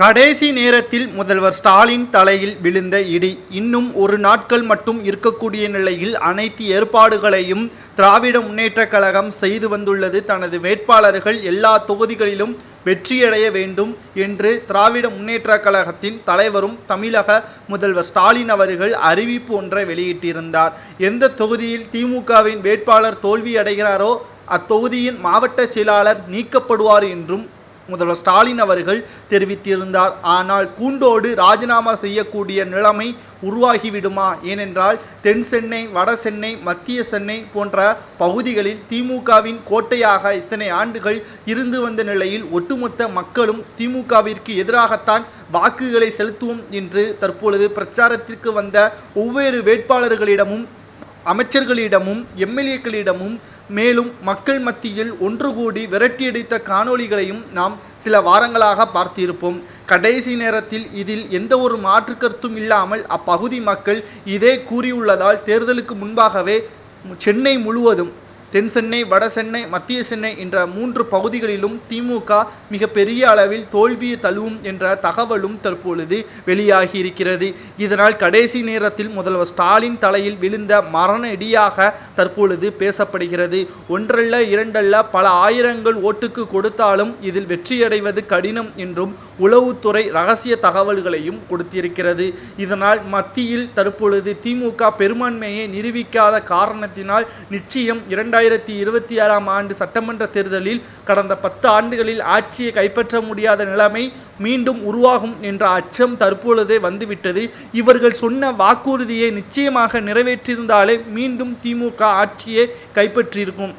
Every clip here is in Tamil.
கடைசி நேரத்தில் முதல்வர் ஸ்டாலின் தலையில் விழுந்த இடி. இன்னும் ஒரு நாட்கள் மட்டும் இருக்கக்கூடிய நிலையில் அனைத்து ஏற்பாடுகளையும் திராவிட முன்னேற்றக் கழகம் செய்து வந்துள்ளது. தனது வேட்பாளர்கள் எல்லா தொகுதிகளிலும் வெற்றியடைய வேண்டும் என்று திராவிட முன்னேற்றக் கழகத்தின் தலைவரும் தமிழக முதல்வர் ஸ்டாலின் அவர்கள் அறிவிப்பு ஒன்றை வெளியிட்டிருந்தார். எந்த தொகுதியில் திமுகவின் வேட்பாளர் தோல்வியடைகிறாரோ அத்தொகுதியின் மாவட்ட செயலாளர் நீக்கப்படுவார் என்றும் முதல்வர் ஸ்டாலின் அவர்கள் தெரிவித்திருந்தார். ஆனால் கூண்டோடு ராஜினாமா செய்யக்கூடிய நிலைமை உருவாகிவிடுமா? ஏனென்றால் தென் சென்னை வட சென்னை மத்திய சென்னை போன்ற பகுதிகளில் திமுகவின் கோட்டையாக இத்தனை ஆண்டுகள் இருந்து வந்த நிலையில் ஒட்டுமொத்த மக்களும் திமுகவிற்கு எதிராகத்தான் வாக்குகளை செலுத்துவோம் என்று தற்பொழுது பிரச்சாரத்திற்கு வந்த ஒவ்வொரு வேட்பாளர்களிடமும் அமைச்சர்களிடமும் எம்எல்ஏக்களிடமும் மேலும் மக்கள் மத்தியில் ஒன்று கூடி விரட்டியடித்த காணொளிகளையும் நாம் சில வாரங்களாக பார்த்திருப்போம். கடைசி நேரத்தில் இதில் எந்த ஒரு மாற்று கருத்தும் இல்லாமல் அப்பகுதி மக்கள் இதே கூறியுள்ளதால் தேர்தலுக்கு முன்பாகவே சென்னை முழுவதும் தென் சென்னை வட சென்னை மத்திய சென்னை என்ற மூன்று பகுதிகளிலும் திமுக மிக பெரிய அளவில் தோல்வியை தழுவும் என்ற தகவலும் தற்பொழுது வெளியாகி இருக்கிறது. இதனால் கடைசி நேரத்தில் முதல்வர் ஸ்டாலின் தலையில் விழுந்த மரண இடியாக தற்பொழுது பேசப்படுகிறது. ஒன்றல்ல இரண்டல்ல பல ஆயிரங்கள் ஓட்டுக்கு கொடுத்தாலும் இதில் வெற்றியடைவது கடினம் என்றும் உளவுத்துறை ரகசிய தகவல்களையும் கொடுத்திருக்கிறது. இதனால் மத்தியில் தற்பொழுது திமுக பெரும்பான்மையை நிரூபிக்காத காரணத்தினால் நிச்சயம் இரண்டாயிரத்தி இருபத்தி ஆறாம் ஆண்டு சட்டமன்ற தேர்தலில் கடந்த பத்து ஆண்டுகளில் ஆட்சியை கைப்பற்ற முடியாத நிலைமை மீண்டும் உருவாகும் என்ற அச்சம் தற்பொழுதே வந்துவிட்டது. இவர்கள் சொன்ன வாக்குறுதியை நிச்சயமாக நிறைவேற்றியிருந்தாலே மீண்டும் திமுக ஆட்சியை கைப்பற்றியிருக்கும்.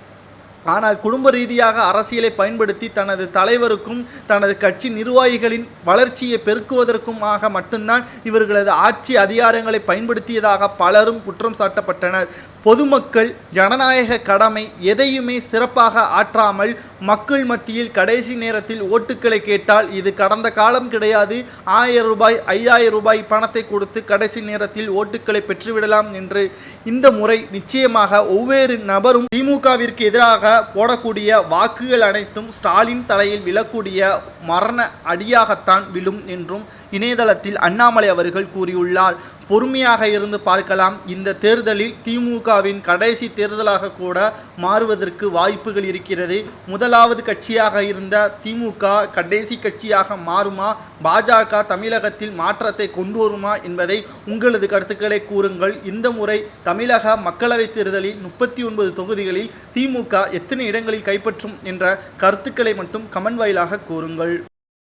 ஆனால் குடும்ப ரீதியாக அரசியலை பயன்படுத்தி தனது தலைவருக்கும் தனது கட்சி நிர்வாகிகளின் வளர்ச்சியை பெருக்குவதற்குமாக மட்டும்தான் இவர்களது ஆட்சி அதிகாரங்களை பயன்படுத்தியதாக பலரும் குற்றம் சாட்டப்பட்டனர். பொதுமக்கள் ஜனநாயக கடமை எதையுமே சிறப்பாக ஆற்றாமல் மக்கள் மத்தியில் கடைசி நேரத்தில் ஓட்டுக்களை கேட்டால் இது கடந்த காலம் கிடையாது. ஆயிரம் ரூபாய் ஐயாயிரம் ரூபாய் பணத்தை கொடுத்து கடைசி நேரத்தில் ஓட்டுக்களை பெற்றுவிடலாம் என்று இந்த முறை நிச்சயமாக ஒவ்வொரு நபரும் திமுகவிற்கு எதிராக போடக்கூடிய வாக்குகள் அனைத்தும் ஸ்டாலின் தலையில் விழக்கூடிய மரண அடியாகத்தான் விழும் என்றும் இணையதளத்தில் அண்ணாமலை அவர்கள் கூறியுள்ளார். பொறுமையாக இருந்து பார்க்கலாம். இந்த தேர்தலில் திமுக திமுகவின் கடைசி தேர்தலாக கூட மாறுவதற்கு வாய்ப்புகள் இருக்கிறது. முதலாவது கட்சியாக இருந்த திமுக கடைசி கட்சியாக மாறுமா? பாஜக தமிழகத்தில் மாற்றத்தை கொண்டு வருமா என்பதை உங்களது கருத்துக்களை கூறுங்கள். இந்த முறை தமிழக மக்களவைத் தேர்தலில் முப்பத்தி ஒன்பது தொகுதிகளில் திமுக எத்தனை இடங்களில் கைப்பற்றும் என்ற கருத்துக்களை மட்டும் கமன் வாயிலாக கூறுங்கள்.